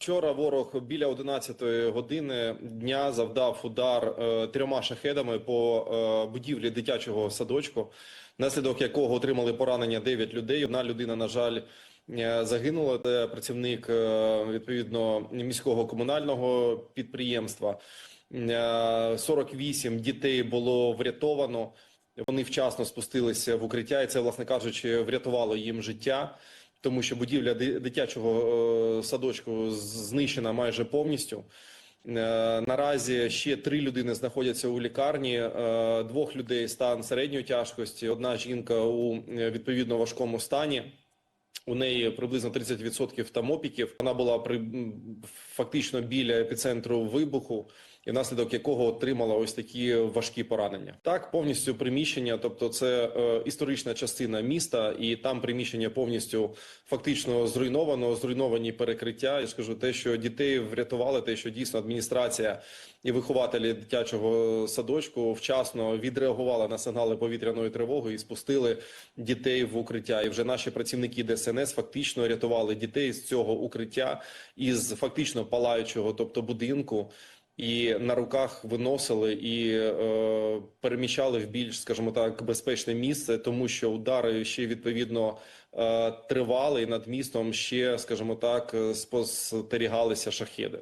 Вчора ворог біля 11 години дня завдав удар е, трьома шахедами по е, будівлі дитячого садочку, наслідок якого отримали поранення 9 людей. Одна людина, на жаль, е, загинула. Це працівник е, відповідно міського комунального підприємства. Е, 48 дітей було врятовано. Вони вчасно спустилися в укриття, і це, власне кажучи, врятувало їм життя тому що будівля дитячого е, садочку знищена майже повністю. Е, Наразі ще три людини знаходяться у лікарні. е, Двох людей стан середньої тяжкості. Одна жінка у відповідно важкому стані. У неї приблизно 30% там опіків. Вона була при фактично біля епіцентру вибуху, і внаслідок якого отримала ось такі важкі поранення. Так, повністю приміщення, тобто це е, історична частина міста, і там приміщення повністю фактично зруйновано, зруйновані перекриття. Я скажу те, що дітей врятували, те, що дійсно адміністрація і вихователі дитячого садочку вчасно відреагували на сигнали повітряної тривоги і спустили дітей в укриття. І вже наші працівники ДСНС фактично рятували дітей з цього укриття із фактично палаючого, тобто будинку. І на руках виносили і е, переміщали в більш, скажімо так, безпечне місце, тому що удари ще відповідно е, тривали, і над містом ще, скажімо так, е, спостерігалися шахеди.